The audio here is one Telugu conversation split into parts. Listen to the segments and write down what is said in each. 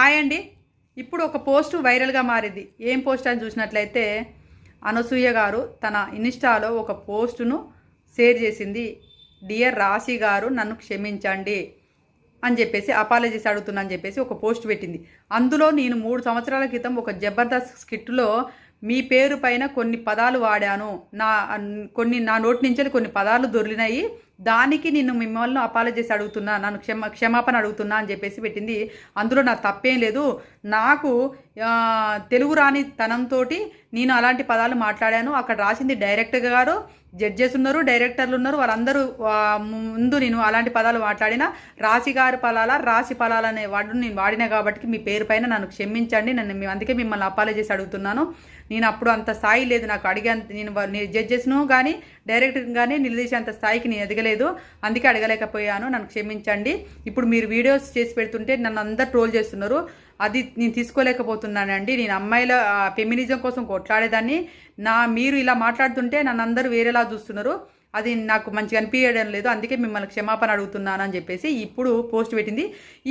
హాయ్ అండి. ఇప్పుడు ఒక పోస్ట్ వైరల్గా మారింది. ఏం పోస్ట్ అని చూసినట్లయితే అనసూయ గారు తన ఇన్స్టాలో ఒక పోస్టును షేర్ చేసింది. డియర్ రాశి గారు నన్ను క్షమించండి అని చెప్పేసి అపాలజీస్ అడుగుతున్నా అని చెప్పేసి ఒక పోస్ట్ పెట్టింది. అందులో నేను మూడు సంవత్సరాల క్రితం ఒక జబర్దస్త్ స్కిట్లో మీ పేరు పైన కొన్ని పదాలు వాడాను. నా కొన్ని నా నోటి నుంచి కొన్ని పదాలు దొరికినాయి. దానికి నేను మిమ్మల్ని అపాలజీస్ అడుగుతున్నా నన్ను క్షమ క్షమాపణ అడుగుతున్నా అని చెప్పేసి పెట్టింది. అందులో నా తప్పేం లేదు. నాకు తెలుగు రాని తనంతో నేను అలాంటి పదాలు మాట్లాడాను. అక్కడ రాసింది డైరెక్టర్ గారు జడ్జెస్ ఉన్నారు డైరెక్టర్లు ఉన్నారు. వాళ్ళందరూ ముందు నేను అలాంటి పదాలు మాట్లాడిన. రాశి గారి పలాల రాశి పలాల అనే వాడు నేను వాడినా కాబట్టి మీ పేరు పైన నన్ను క్షమించండి. నన్ను మీ- అందుకే మిమ్మల్ని అపాలజీస్ అడుగుతున్నాను. నేను అప్పుడు అంత స్థాయి లేదు. నాకు అడిగే నేను నేను జడ్జెస్ను కానీ డైరెక్టర్ కానీ నిలదీసే అంత స్థాయికి నేను ఎదగలేదు. అందుకే అడగలేకపోయాను. నన్ను క్షమించండి. ఇప్పుడు మీరు వీడియోస్ చేసి పెడుతుంటే నన్ను అందరు ట్రోల్ చేస్తున్నారు. అది నేను తీసుకోలేకపోతున్నానండి. నేను అమ్మాయిల ఫెమినిజం కోసం కొట్లాడేదాన్ని. నా మీరు ఇలా మాట్లాడుతుంటే నన్ను అందరూ వేరేలా చూస్తున్నారు. అది నాకు మంచిగా అనిపించడం లేదు అందుకే మిమ్మల్ని క్షమాపణ అడుగుతున్నాను అని చెప్పేసి ఇప్పుడు పోస్ట్ పెట్టింది.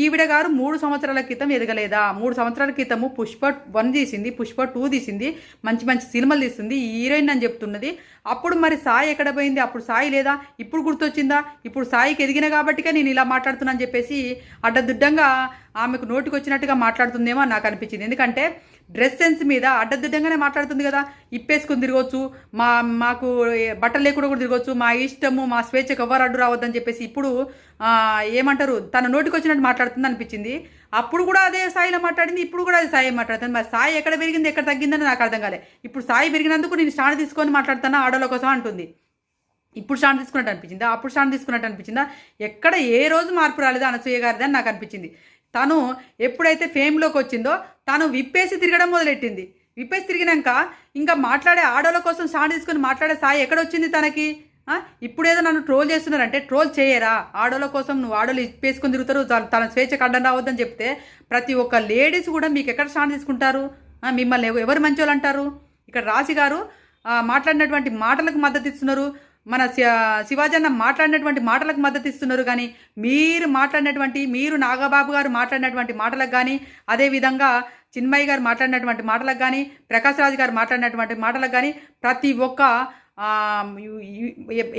ఈవిడ గారు మూడు సంవత్సరాల క్రితం ఎదగలేదా? మూడు సంవత్సరాల క్రితము పుష్ప వన్ తీసింది పుష్ప టూ తీసింది మంచి మంచి సినిమాలు తీస్తుంది హీరోయిన్ అని చెప్తున్నది. అప్పుడు మరి సాయి ఎక్కడ పోయింది? అప్పుడు సాయి లేదా? ఇప్పుడు గుర్తొచ్చిందా? ఇప్పుడు సాయికి ఎదిగిన కాబట్టిగా నేను ఇలా మాట్లాడుతున్నాను చెప్పేసి అడ్డదిడ్డంగా ఆమెకు నోటికి వచ్చినట్టుగా మాట్లాడుతుందేమో నాకు అనిపించింది. ఎందుకంటే డ్రెస్ సెన్స్ మీద అడ్డదిడ్డంగానే మాట్లాడుతుంది కదా. ఇప్పేసుకుని తిరగవచ్చు మా మాకు బట్టలు లేకుండా కూడా తిరగవచ్చు మా ఇష్టము మా స్వేచ్ఛకు ఎవరు అడ్డు రావద్దని చెప్పేసి ఇప్పుడు ఏమంటారు తన నోటికి వచ్చినట్టు మాట్లాడుతుంది అనిపించింది. అప్పుడు కూడా అదే స్థాయిలో మాట్లాడింది ఇప్పుడు కూడా అదే స్థాయి మాట్లాడుతుంది. మరి స్థాయి ఎక్కడ పెరిగింది ఎక్కడ తగ్గిందని నాకు అర్థం కాలే. ఇప్పుడు స్థాయి పెరిగినందుకు నేను స్టాండ్ తీసుకొని మాట్లాడుతాను ఆడోళ్ళ కోసం అంటుంది. ఇప్పుడు స్టాండ్ తీసుకున్నట్టు అనిపించిందా? అప్పుడు స్టాండ్ తీసుకున్నట్టు అనిపించిందా? ఎక్కడ ఏ రోజు మార్పు రాలేదు అనసూయ గారిది అని నాకు అనిపించింది. తను ఎప్పుడైతే ఫేమ్లోకి వచ్చిందో తను విప్పేసి తిరగడం మొదలెట్టింది. విప్పేసి తిరిగినాక ఇంకా మాట్లాడే ఆడోళ్ళ కోసం స్టాండ్ తీసుకొని మాట్లాడే సాయి ఎక్కడ వచ్చింది తనకి ఇప్పుడేదో నన్ను ట్రోల్ చేస్తున్నారంటే ట్రోల్ చేయరా? ఆడోళ్ళ కోసం నువ్వు ఆడోళ్ళు ఇప్పేసుకొని తిరుగుతారు తన- తన స్వేచ్ఛకు అడ్డం రావద్దని చెప్తే ప్రతి ఒక్క లేడీస్ కూడా మీకు ఎక్కడ స్టాండ్ తీసుకుంటారు? మిమ్మల్ని ఎవరు మంచోళ్ళు అంటారు? ఇక్కడ రాశి గారు మాట్లాడినటువంటి మాటలకు మద్దతు ఇస్తున్నారు. మన శి- శివాజన్న మాట్లాడినటువంటి మాటలకు మద్దతు ఇస్తున్నారు కానీ మీరు మాట్లాడినటువంటి మీరు నాగబాబు గారు మాట్లాడినటువంటి మాటలకు కానీ అదేవిధంగా చిన్మయ్య గారు మాట్లాడినటువంటి మాటలకు కానీ ప్రకాష్ రాజు గారు మాట్లాడినటువంటి మాటలకు కానీ ప్రతి ఒక్క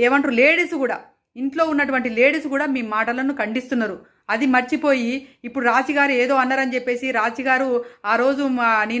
ఏమంటారు లేడీస్ కూడా ఇంట్లో ఉన్నటువంటి లేడీస్ కూడా మీ మాటలను ఖండిస్తున్నారు. అది మర్చిపోయి ఇప్పుడు రాశిగారు ఏదో అన్నారని చెప్పేసి రాశిగారు ఆ రోజు నేను